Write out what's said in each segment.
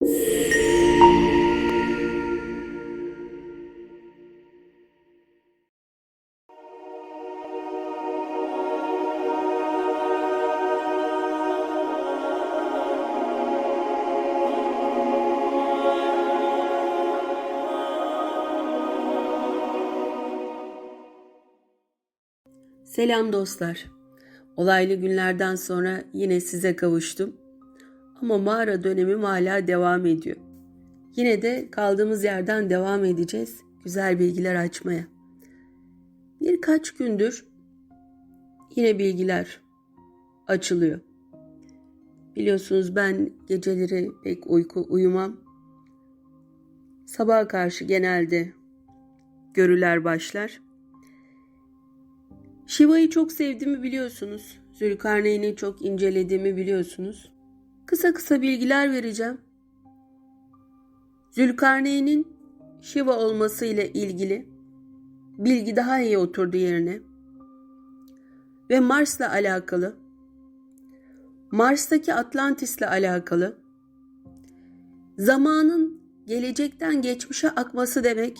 Selam dostlar. Olaylı günlerden sonra yine size kavuştum. Ama mağara dönemim hala devam ediyor. Yine de kaldığımız yerden devam edeceğiz. Güzel bilgiler açmaya. Birkaç gündür yine bilgiler açılıyor. Biliyorsunuz ben geceleri pek uyku uyumam. Sabaha karşı genelde görüler başlar. Shiva'yı çok sevdiğimi biliyorsunuz. Zülkarneyn'i çok incelediğimi biliyorsunuz. Kısa kısa bilgiler vereceğim. Zülkarneyn'in Shiva olması ile ilgili bilgi daha iyi oturdu yerine. Ve Mars'la alakalı, Mars'taki Atlantis'le alakalı, zamanın gelecekten geçmişe akması demek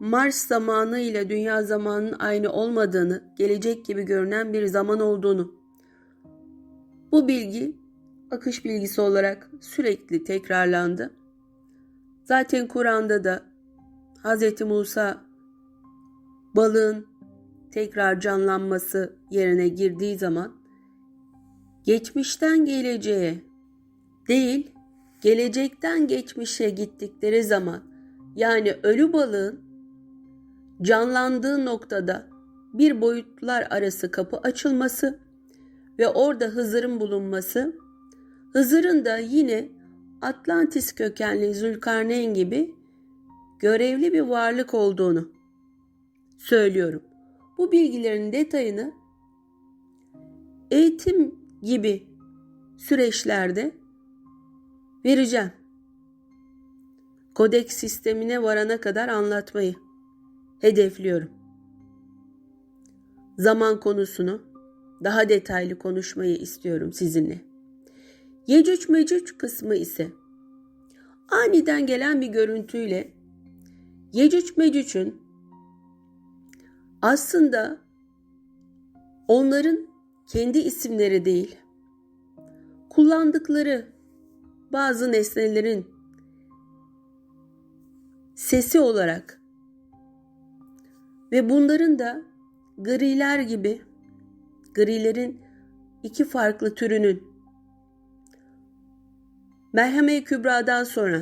Mars zamanı ile dünya zamanının aynı olmadığını, gelecek gibi görünen bir zaman olduğunu. Bu bilgi akış bilgisi olarak sürekli tekrarlandı. Zaten Kur'an'da da Hz. Musa balığın tekrar canlanması yerine girdiği zaman geçmişten geleceğe değil, gelecekten geçmişe gittikleri zaman yani ölü balığın canlandığı noktada bir boyutlar arası kapı açılması ve orada Hızır'ın bulunması, Hızır'ın da yine Atlantis kökenli Zülkarneyn gibi görevli bir varlık olduğunu söylüyorum. Bu bilgilerin detayını eğitim gibi süreçlerde vereceğim. Kodeks sistemine varana kadar anlatmayı hedefliyorum. Zaman konusunu daha detaylı konuşmayı istiyorum sizinle. Yecüc Mecüc kısmı ise aniden gelen bir görüntüyle Yecüc Mecüc'ün aslında onların kendi isimleri değil, kullandıkları bazı nesnelerin sesi olarak ve bunların da griler gibi grilerin iki farklı türünün Merheme Kübra'dan sonra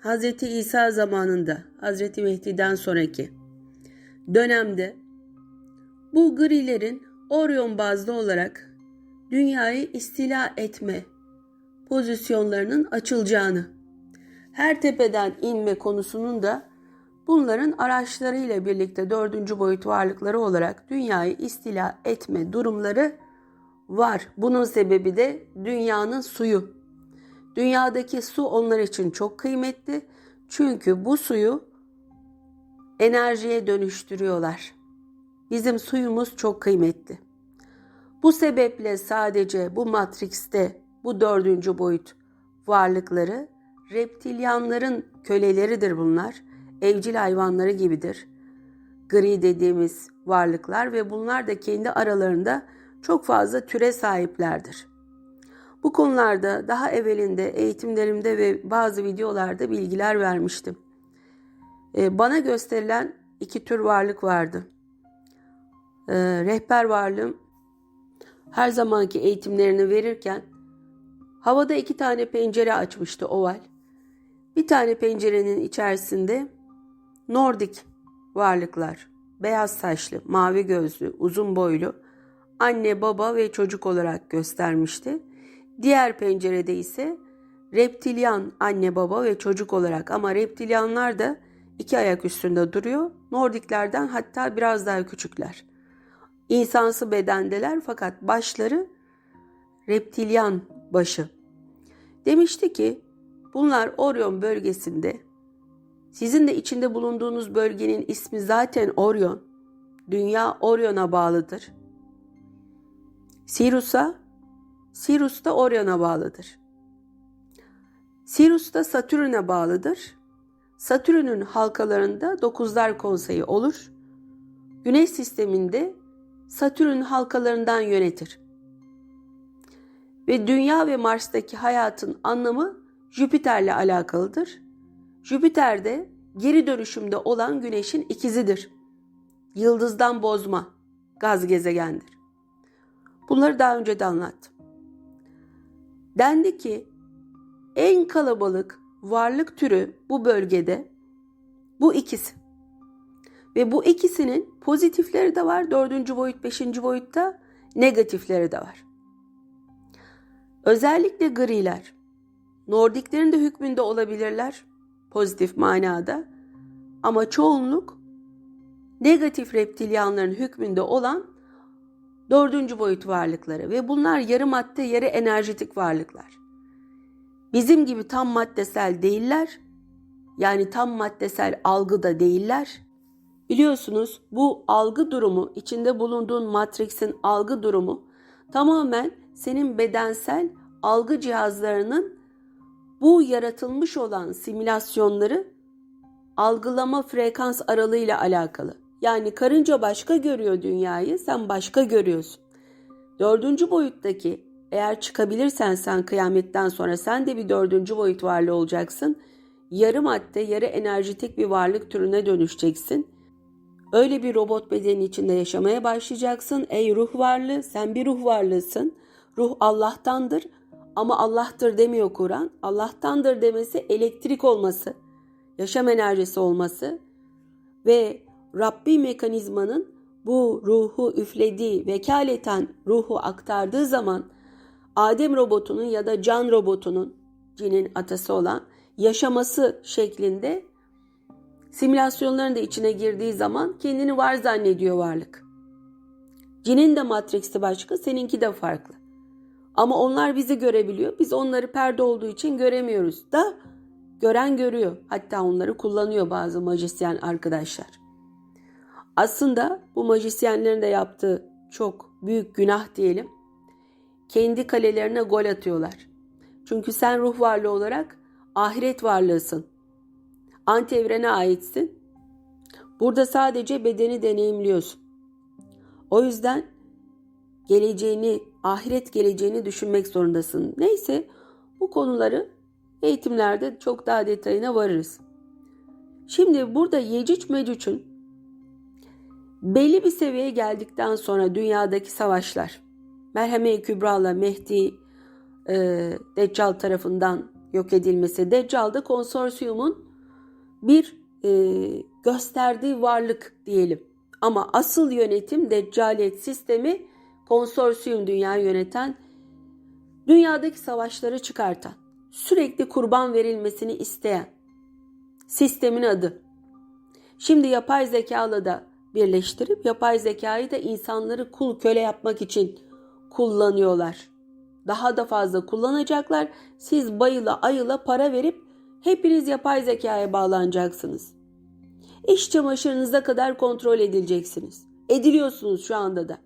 Hz. İsa zamanında Hz. Mehdi'den sonraki dönemde bu grilerin Orion bazlı olarak dünyayı istila etme pozisyonlarının açılacağını, her tepeden inme konusunun da bunların araçlarıyla birlikte dördüncü boyut varlıkları olarak dünyayı istila etme durumları var. Bunun sebebi de dünyanın suyu. Dünyadaki su onlar için çok kıymetli. Çünkü bu suyu enerjiye dönüştürüyorlar. Bizim suyumuz çok kıymetli. Bu sebeple sadece bu matrikste bu dördüncü boyut varlıkları reptilyanların köleleridir bunlar. Evcil hayvanları gibidir. Gri dediğimiz varlıklar ve bunlar da kendi aralarında çok fazla türe sahiplerdir. Bu konularda daha evvelinde eğitimlerimde ve bazı videolarda bilgiler vermiştim. Bana gösterilen iki tür varlık vardı. Rehber varlığım her zamanki eğitimlerini verirken havada iki tane pencere açmıştı oval. Bir tane pencerenin içerisinde Nordik varlıklar, beyaz saçlı, mavi gözlü, uzun boylu, anne, baba ve çocuk olarak göstermişti. Diğer pencerede ise reptilyan anne, baba ve çocuk olarak ama reptilyanlar da iki ayak üstünde duruyor. Nordiklerden hatta biraz daha küçükler. İnsansı bedendeler fakat başları reptilyan başı. Demişti ki bunlar Orion bölgesinde sizin de içinde bulunduğunuz bölgenin ismi zaten Orion. Dünya Orion'a bağlıdır. Sirius'a, Sirius da Orion'a bağlıdır. Sirius da Satürn'e bağlıdır. Satürn'ün halkalarında dokuzlar konseyi olur. Güneş sisteminde Satürn halkalarından yönetir. Ve Dünya ve Mars'taki hayatın anlamı Jüpiter'le alakalıdır. Jüpiter de geri dönüşümde olan Güneş'in ikizidir. Yıldızdan bozma, gaz gezegendir. Bunları daha önce de anlattım. Dendi ki en kalabalık varlık türü bu bölgede bu ikisi. Ve bu ikisinin pozitifleri de var. Dördüncü boyut, beşinci boyutta negatifleri de var. Özellikle griler. Nordiklerin de hükmünde olabilirler. Pozitif manada. Ama çoğunluk negatif reptilyanların hükmünde olan dördüncü boyut varlıkları ve bunlar yarı madde yarı enerjetik varlıklar. Bizim gibi tam maddesel değiller. Yani tam maddesel algıda değiller. Biliyorsunuz bu algı durumu, içinde bulunduğun matrixin algı durumu tamamen senin bedensel algı cihazlarının bu yaratılmış olan simülasyonları algılama frekans aralığıyla alakalı. Yani karınca başka görüyor dünyayı, sen başka görüyorsun. Dördüncü boyuttaki eğer çıkabilirsen sen kıyametten sonra sen de bir dördüncü boyut varlığı olacaksın. Yarı madde, yarı enerjitik bir varlık türüne dönüşeceksin. Öyle bir robot bedeni içinde yaşamaya başlayacaksın. Ey ruh varlığı, sen bir ruh varlığısın. Ruh Allah'tandır ama Allah'tır demiyor Kur'an. Allah'tandır demesi elektrik olması, yaşam enerjisi olması ve Rabbi mekanizmanın bu ruhu üflediği, vekaleten ruhu aktardığı zaman Adem robotunun ya da can robotunun cinin atası olan yaşaması şeklinde simülasyonların da içine girdiği zaman kendini var zannediyor varlık. Cinin de matriksi başka, seninki de farklı. Ama onlar bizi görebiliyor. Biz onları perde olduğu için göremiyoruz da gören görüyor. Hatta onları kullanıyor bazı majisyen arkadaşlar. Aslında bu majisyenlerin de yaptığı çok büyük günah diyelim. Kendi kalelerine gol atıyorlar. Çünkü sen ruh varlığı olarak ahiret varlığısın. Anti evrene aitsin. Burada sadece bedeni deneyimliyorsun. O yüzden geleceğini, ahiret geleceğini düşünmek zorundasın. Neyse bu konuları eğitimlerde çok daha detayına varırız. Şimdi burada Yecüc Mecüc'ün belli bir seviyeye geldikten sonra dünyadaki savaşlar, Merheme-i Kübra'la Mehdi e, Deccal tarafından yok edilmesi, Deccal'da konsorsiyumun bir e, gösterdiği varlık diyelim. Ama asıl yönetim Deccaliyet sistemi konsorsiyum dünya yöneten, dünyadaki savaşları çıkartan, sürekli kurban verilmesini isteyen sistemin adı. Şimdi yapay zekalı da birleştirip yapay zekayı da insanları kul köle yapmak için kullanıyorlar. Daha da fazla kullanacaklar. Siz bayıla ayıla para verip hepiniz yapay zekaya bağlanacaksınız. İş çamaşırınıza kadar kontrol edileceksiniz. Ediliyorsunuz şu anda da.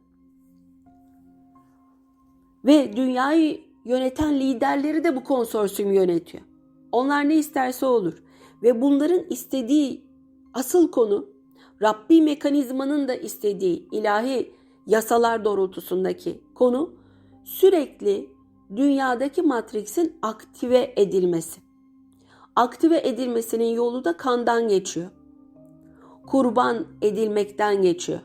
Ve dünyayı yöneten liderleri de bu konsorsiyum yönetiyor. Onlar ne isterse olur. Ve bunların istediği asıl konu Rabbi mekanizmanın da istediği ilahi yasalar doğrultusundaki konu sürekli dünyadaki matriksin aktive edilmesi. Aktive edilmesinin yolu da kandan geçiyor. Kurban edilmekten geçiyor.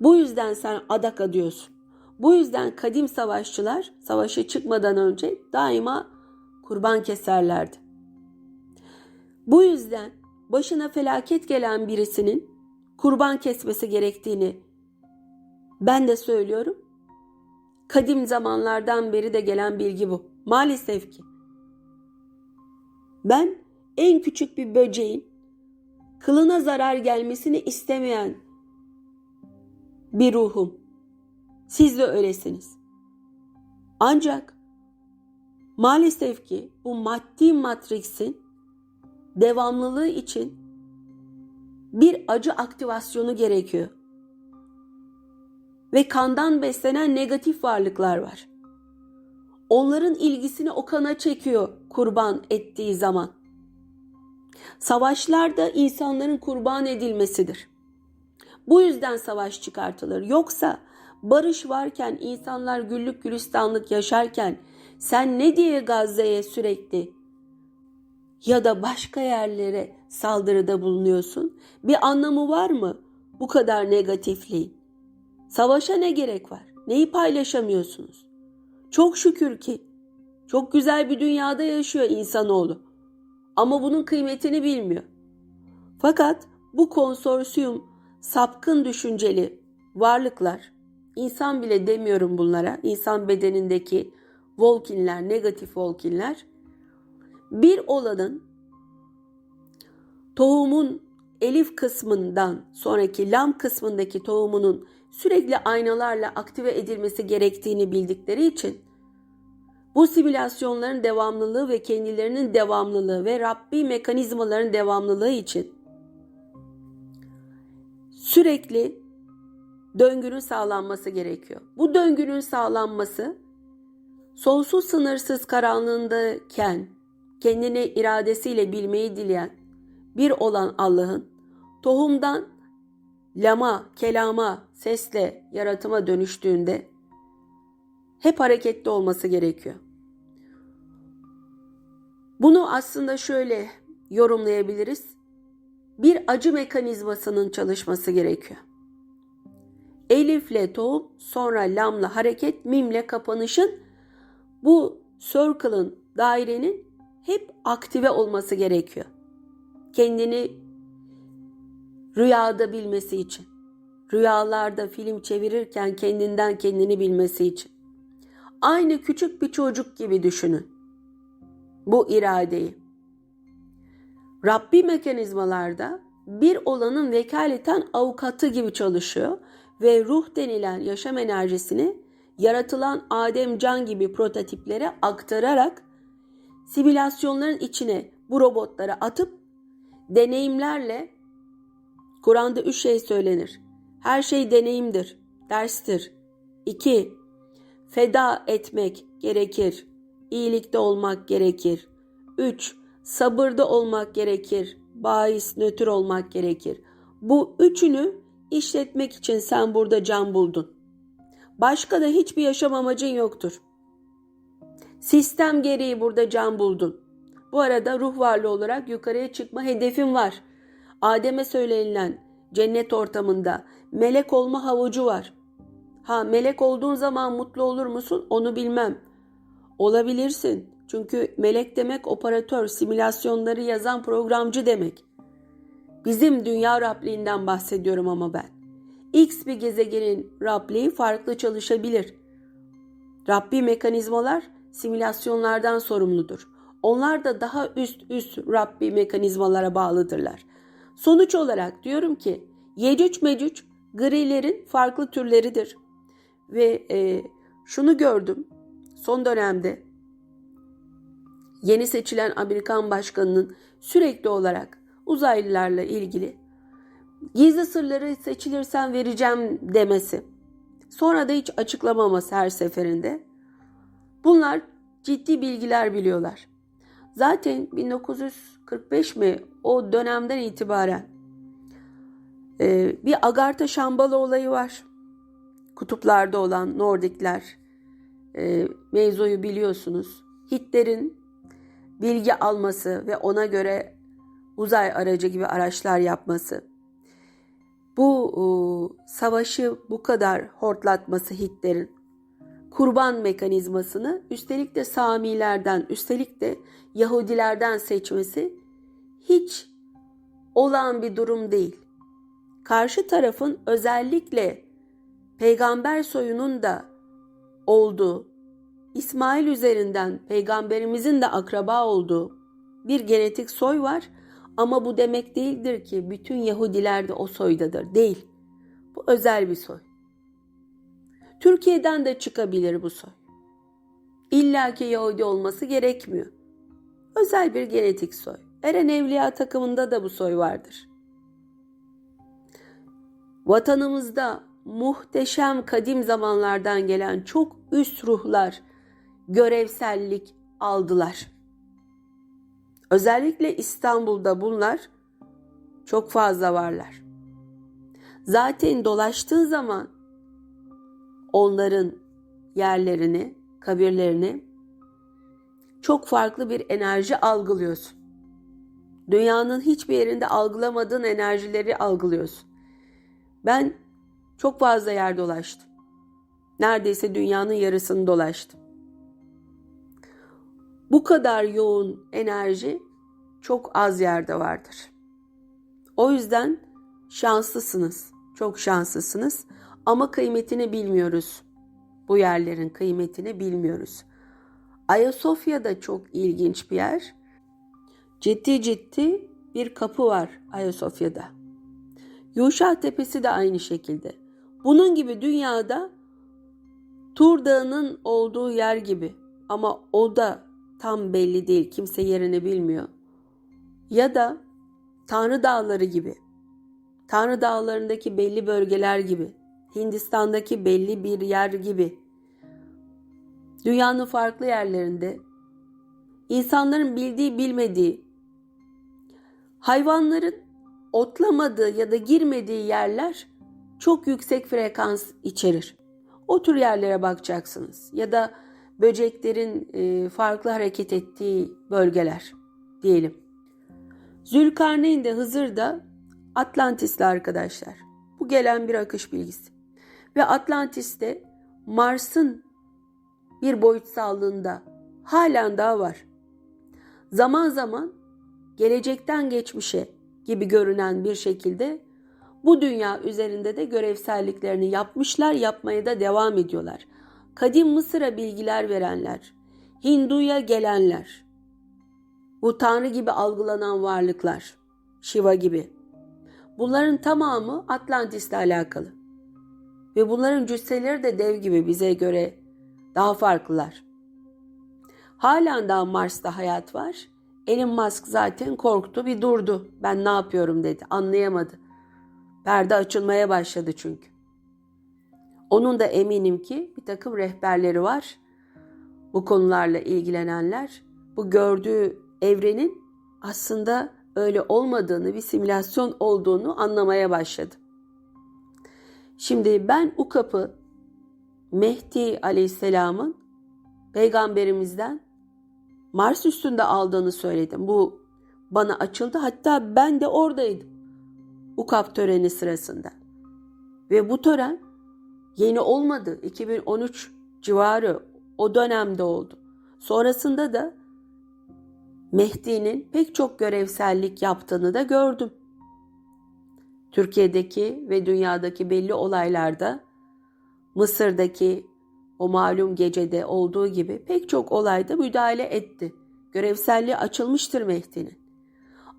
Bu yüzden sen adak adıyorsun. Bu yüzden kadim savaşçılar savaşa çıkmadan önce daima kurban keserlerdi. Bu yüzden başına felaket gelen birisinin kurban kesmesi gerektiğini ben de söylüyorum. Kadim zamanlardan beri de gelen bilgi bu. Maalesef ki. Ben en küçük bir böceğin kılına zarar gelmesini istemeyen bir ruhum. Siz de öylesiniz. Ancak maalesef ki bu maddi matriksin devamlılığı için bir acı aktivasyonu gerekiyor. Ve kandan beslenen negatif varlıklar var. onların ilgisini o kana çekiyor kurban ettiği zaman. Savaşlarda insanların kurban edilmesidir. Bu yüzden savaş çıkartılır. Yoksa barış varken, insanlar güllük gülistanlık yaşarken sen ne diye Gazze'ye sürekli ya da başka yerlere saldırıda bulunuyorsun? Bir anlamı var mı bu kadar negatifliğin? Savaşa ne gerek var? Neyi paylaşamıyorsunuz? Çok şükür ki çok güzel bir dünyada yaşıyor insanoğlu. Ama bunun kıymetini bilmiyor. Fakat bu konsorsiyum sapkın düşünceli varlıklar, insan bile demiyorum bunlara, insan bedenindeki volkinler, negatif volkinler, bir olanın tohumun elif kısmından sonraki lam kısmındaki tohumunun sürekli aynalarla aktive edilmesi gerektiğini bildikleri için bu simülasyonların devamlılığı ve kendilerinin devamlılığı ve Rabbi mekanizmaların devamlılığı için sürekli döngünün sağlanması gerekiyor. Bu döngünün sağlanması sonsuz sınırsız karanlığındayken kendini iradesiyle bilmeyi dileyen bir olan Allah'ın tohumdan lama, kelama, sesle yaratıma dönüştüğünde hep hareketli olması gerekiyor. Bunu aslında şöyle yorumlayabiliriz. Bir acı mekanizmasının çalışması gerekiyor. Elifle tohum, sonra lamla hareket, mimle kapanışın bu circle'ın, dairenin hep aktive olması gerekiyor. Kendini rüyada bilmesi için. Rüyalarda film çevirirken kendinden kendini bilmesi için. Aynı küçük bir çocuk gibi düşünün. Bu iradeyi. Rabbi mekanizmalarda bir olanın vekaleten avukatı gibi çalışıyor ve ruh denilen yaşam enerjisini yaratılan Adem Can gibi prototiplere aktararak simülasyonların içine bu robotları atıp deneyimlerle Kur'an'da üç şey söylenir. Her şey deneyimdir, derstir. 2. Feda etmek gerekir. İyilikte olmak gerekir. 3. Sabırda olmak gerekir. Bahis, nötr olmak gerekir. Bu üçünü işletmek için sen burada can buldun. Başka da hiçbir yaşam amacın yoktur. Sistem gereği burada can buldun. Bu arada ruh varlığı olarak yukarıya çıkma hedefin var. Adem'e söylenilen cennet ortamında melek olma havucu var. Ha melek olduğun zaman mutlu olur musun onu bilmem. Olabilirsin. Çünkü melek demek operatör, simülasyonları yazan programcı demek. Bizim dünya Rabliğinden bahsediyorum ama ben. X bir gezegenin Rabliği farklı çalışabilir. Rabbi mekanizmalar simülasyonlardan sorumludur. Onlar da daha üst üst Rabbi mekanizmalara bağlıdırlar. Sonuç olarak diyorum ki Yecüc Mecüc grilerin farklı türleridir. Ve e, şunu gördüm son dönemde yeni seçilen Amerikan başkanının sürekli olarak uzaylılarla ilgili gizli sırları seçilirsen vereceğim demesi. Sonra da hiç açıklamaması her seferinde. Bunlar ciddi bilgiler biliyorlar. Zaten 1945 mi o dönemden itibaren e, bir Agartha Şambalı olayı var. Kutuplarda olan Nordikler e, mevzuyu biliyorsunuz. Hitler'in bilgi alması ve ona göre uzay aracı gibi araçlar yapması. Bu e, savaşı bu kadar hortlatması Hitler'in kurban mekanizmasını üstelik de Samilerden, üstelik de Yahudilerden seçmesi hiç olan bir durum değil. Karşı tarafın özellikle peygamber soyunun da olduğu, İsmail üzerinden peygamberimizin de akraba olduğu bir genetik soy var ama bu demek değildir ki bütün Yahudiler de o soydadır. Değil. Bu özel bir soy. Türkiye'den de çıkabilir bu soy. İlla ki Yahudi olması gerekmiyor. Özel bir genetik soy. Eren Evliya takımında da bu soy vardır. Vatanımızda muhteşem kadim zamanlardan gelen çok üst ruhlar görevsellik aldılar. Özellikle İstanbul'da bunlar çok fazla varlar. Zaten dolaştığın zaman onların yerlerini, kabirlerini çok farklı bir enerji algılıyorsun. Dünyanın hiçbir yerinde algılamadığın enerjileri algılıyorsun. Ben çok fazla yer dolaştım. Neredeyse dünyanın yarısını dolaştım. Bu kadar yoğun enerji çok az yerde vardır. O yüzden şanslısınız. Çok şanslısınız ama kıymetini bilmiyoruz. Bu yerlerin kıymetini bilmiyoruz. Ayasofya da çok ilginç bir yer. Ciddi ciddi bir kapı var Ayasofya'da. Yuşa Tepesi de aynı şekilde. Bunun gibi dünyada Tur Dağı'nın olduğu yer gibi ama o da tam belli değil. Kimse yerini bilmiyor. Ya da Tanrı Dağları gibi. Tanrı Dağları'ndaki belli bölgeler gibi. Hindistan'daki belli bir yer gibi. Dünyanın farklı yerlerinde insanların bildiği bilmediği hayvanların otlamadığı ya da girmediği yerler çok yüksek frekans içerir. O tür yerlere bakacaksınız ya da böceklerin e, farklı hareket ettiği bölgeler diyelim. Zülkarneyn de Hızır da Atlantis'li arkadaşlar. Bu gelen bir akış bilgisi. Ve Atlantis'te Mars'ın bir boyutsallığında halen daha var. Zaman zaman gelecekten geçmişe gibi görünen bir şekilde bu dünya üzerinde de görevselliklerini yapmışlar, yapmaya da devam ediyorlar. Kadim Mısır'a bilgiler verenler, Hindu'ya gelenler, bu tanrı gibi algılanan varlıklar, Shiva gibi. Bunların tamamı Atlantis'le alakalı. Ve bunların cüsseleri de dev gibi bize göre daha farklılar. Halen daha Mars'ta hayat var. Elon Musk zaten korktu bir durdu. Ben ne yapıyorum dedi. Anlayamadı. Perde açılmaya başladı çünkü. Onun da eminim ki bir takım rehberleri var. Bu konularla ilgilenenler. Bu gördüğü evrenin aslında öyle olmadığını, bir simülasyon olduğunu anlamaya başladı. Şimdi ben Ukap'ı Mehdi Aleyhisselam'ın peygamberimizden Mars üstünde aldığını söyledim. Bu bana açıldı. Hatta ben de oradaydım. Ukap töreni sırasında. Ve bu tören yeni olmadı. 2013 civarı o dönemde oldu. Sonrasında da Mehdi'nin pek çok görevsellik yaptığını da gördüm. Türkiye'deki ve dünyadaki belli olaylarda Mısır'daki o malum gecede olduğu gibi pek çok olayda müdahale etti. Görevselliği açılmıştır Mehdi'nin.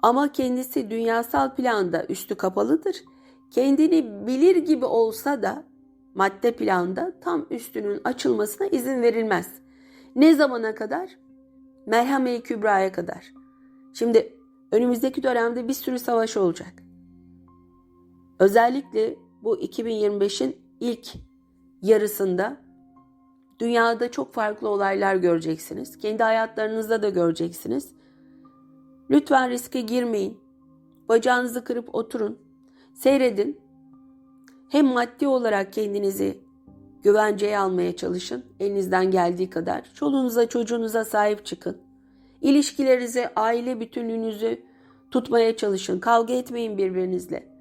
Ama kendisi dünyasal planda üstü kapalıdır. Kendini bilir gibi olsa da madde planda tam üstünün açılmasına izin verilmez. Ne zamana kadar? Merhame-i Kübra'ya kadar. Şimdi önümüzdeki dönemde bir sürü savaş olacak. Özellikle bu 2025'in ilk yarısında dünyada çok farklı olaylar göreceksiniz. Kendi hayatlarınızda da göreceksiniz. Lütfen riske girmeyin. Bacağınızı kırıp oturun. Seyredin. Hem maddi olarak kendinizi güvenceye almaya çalışın. Elinizden geldiği kadar. Çoluğunuza çocuğunuza sahip çıkın. İlişkilerinizi, aile bütünlüğünüzü tutmaya çalışın. Kavga etmeyin birbirinizle.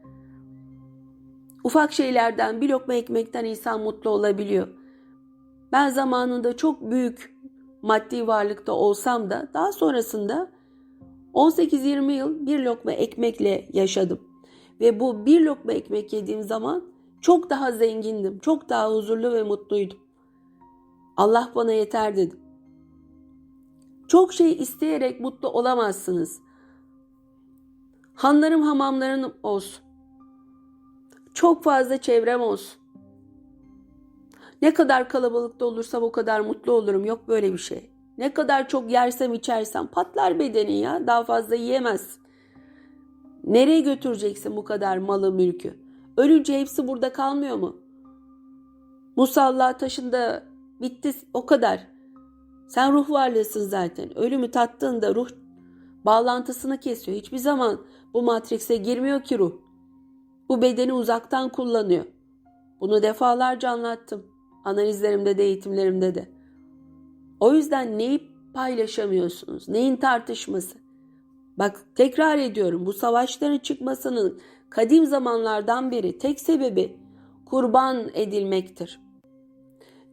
Ufak şeylerden bir lokma ekmekten insan mutlu olabiliyor. Ben zamanında çok büyük maddi varlıkta olsam da daha sonrasında 18-20 yıl bir lokma ekmekle yaşadım. Ve bu bir lokma ekmek yediğim zaman çok daha zengindim, çok daha huzurlu ve mutluydum. Allah bana yeter dedim. Çok şey isteyerek mutlu olamazsınız. Hanlarım hamamlarım olsun. Çok fazla çevrem olsun. Ne kadar kalabalıkta olursam o kadar mutlu olurum. Yok böyle bir şey. Ne kadar çok yersem içersem patlar bedenin ya. Daha fazla yiyemez. Nereye götüreceksin bu kadar malı mülkü? Ölünce hepsi burada kalmıyor mu? Musalla taşında bitti o kadar. Sen ruh varlığısın zaten. Ölümü tattığında ruh bağlantısını kesiyor. Hiçbir zaman bu matrikse girmiyor ki ruh. Bu bedeni uzaktan kullanıyor. Bunu defalarca anlattım. Analizlerimde de eğitimlerimde de. O yüzden neyi paylaşamıyorsunuz? Neyin tartışması? Bak tekrar ediyorum bu savaşların çıkmasının kadim zamanlardan beri tek sebebi kurban edilmektir.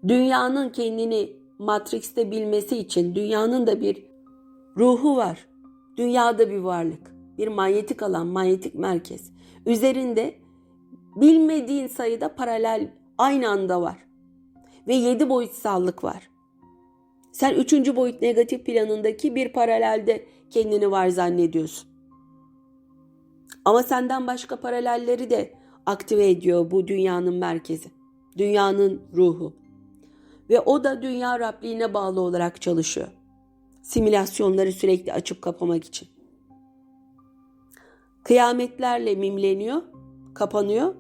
Dünyanın kendini Matrix'te bilmesi için dünyanın da bir ruhu var. Dünyada bir varlık, bir manyetik alan, manyetik merkez. Üzerinde bilmediğin sayıda paralel aynı anda var. Ve yedi boyutsallık var. Sen üçüncü boyut negatif planındaki bir paralelde kendini var zannediyorsun. Ama senden başka paralelleri de aktive ediyor bu dünyanın merkezi. Dünyanın ruhu. Ve o da dünya Rabliğine bağlı olarak çalışıyor. Simülasyonları sürekli açıp kapamak için. Kıyametlerle mimleniyor, kapanıyor.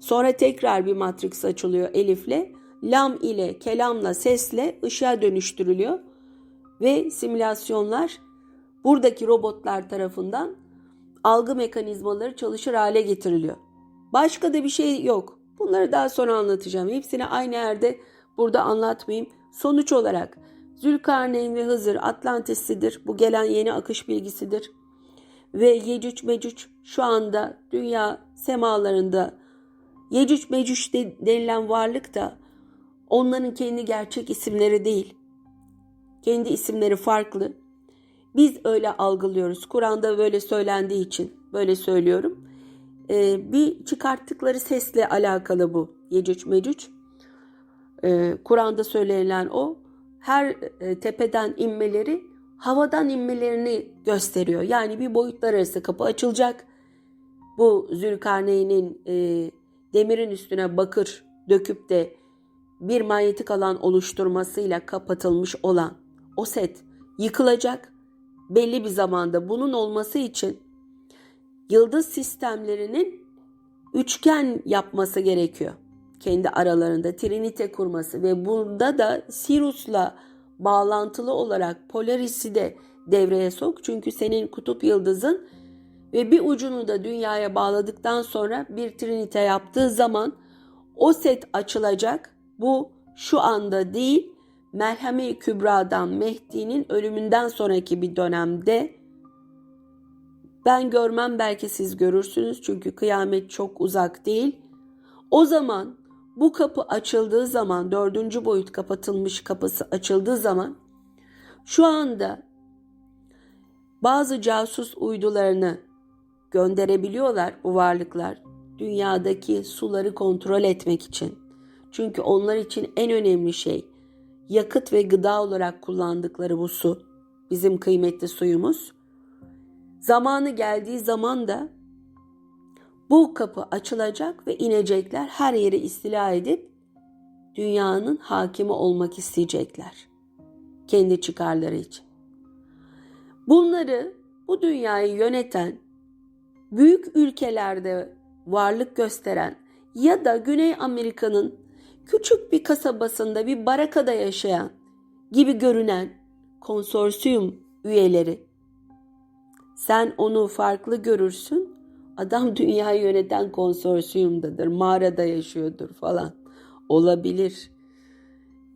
Sonra tekrar bir matrix açılıyor elifle. Lam ile, kelamla, sesle ışığa dönüştürülüyor. Ve simülasyonlar buradaki robotlar tarafından algı mekanizmaları çalışır hale getiriliyor. Başka da bir şey yok. Bunları daha sonra anlatacağım. Hepsini aynı yerde burada anlatmayayım. Sonuç olarak Zülkarneyn ve Hızır Atlantis'idir. Bu gelen yeni akış bilgisidir. Ve Yecüc Mecüc şu anda dünya semalarında Yecüc Mecüc de, denilen varlık da onların kendi gerçek isimleri değil. Kendi isimleri farklı. Biz öyle algılıyoruz. Kur'an'da böyle söylendiği için böyle söylüyorum. Ee, bir çıkarttıkları sesle alakalı bu Yecüc Mecüc. Ee, Kur'an'da söylenilen o. Her e, tepeden inmeleri havadan inmelerini gösteriyor. Yani bir boyutlar arası kapı açılacak. Bu Zülkarneyn'in e, demirin üstüne bakır döküp de bir manyetik alan oluşturmasıyla kapatılmış olan o set yıkılacak. Belli bir zamanda bunun olması için yıldız sistemlerinin üçgen yapması gerekiyor. Kendi aralarında trinite kurması ve burada da Sirius'la bağlantılı olarak Polaris'i de devreye sok. Çünkü senin kutup yıldızın ve bir ucunu da dünyaya bağladıktan sonra bir trinite yaptığı zaman o set açılacak. Bu şu anda değil, Merhemi Kübra'dan Mehdi'nin ölümünden sonraki bir dönemde ben görmem belki siz görürsünüz çünkü kıyamet çok uzak değil. O zaman bu kapı açıldığı zaman dördüncü boyut kapatılmış kapısı açıldığı zaman şu anda bazı casus uydularını gönderebiliyorlar bu varlıklar dünyadaki suları kontrol etmek için. Çünkü onlar için en önemli şey yakıt ve gıda olarak kullandıkları bu su. Bizim kıymetli suyumuz. Zamanı geldiği zaman da bu kapı açılacak ve inecekler her yeri istila edip dünyanın hakimi olmak isteyecekler. Kendi çıkarları için. Bunları bu dünyayı yöneten büyük ülkelerde varlık gösteren ya da Güney Amerika'nın küçük bir kasabasında bir barakada yaşayan gibi görünen konsorsiyum üyeleri. Sen onu farklı görürsün. Adam dünyayı yöneten konsorsiyumdadır. Mağarada yaşıyordur falan. Olabilir.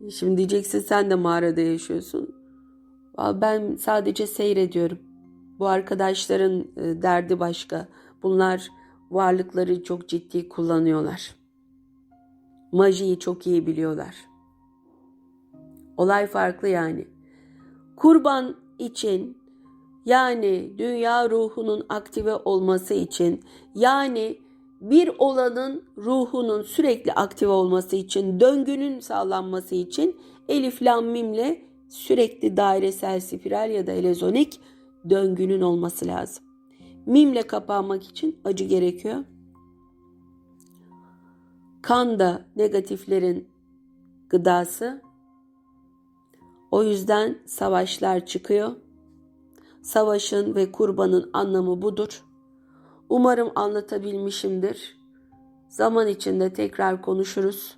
Şimdi diyeceksin sen de mağarada yaşıyorsun. Ben sadece seyrediyorum. Bu arkadaşların e, derdi başka. Bunlar varlıkları çok ciddi kullanıyorlar. Majiyi çok iyi biliyorlar. Olay farklı yani. Kurban için yani dünya ruhunun aktive olması için yani bir olanın ruhunun sürekli aktive olması için, döngünün sağlanması için elif lam mimle sürekli dairesel spiral ya da elezonik döngünün olması lazım. Mimle kapanmak için acı gerekiyor. Kan da negatiflerin gıdası. O yüzden savaşlar çıkıyor. Savaşın ve kurbanın anlamı budur. Umarım anlatabilmişimdir. Zaman içinde tekrar konuşuruz.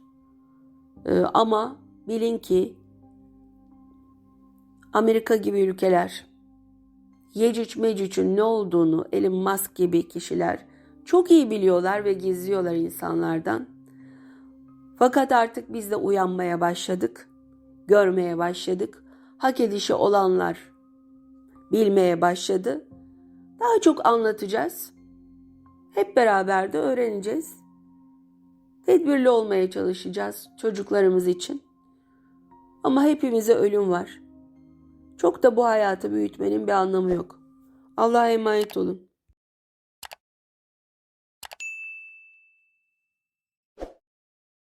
Ee, ama bilin ki Amerika gibi ülkeler, Yecüc Mecüc'ün ne olduğunu Elon Musk gibi kişiler çok iyi biliyorlar ve gizliyorlar insanlardan. Fakat artık biz de uyanmaya başladık, görmeye başladık. Hak edişi olanlar bilmeye başladı. Daha çok anlatacağız. Hep beraber de öğreneceğiz. Tedbirli olmaya çalışacağız çocuklarımız için. Ama hepimize ölüm var. Çok da bu hayatı büyütmenin bir anlamı yok. Allah'a emanet olun.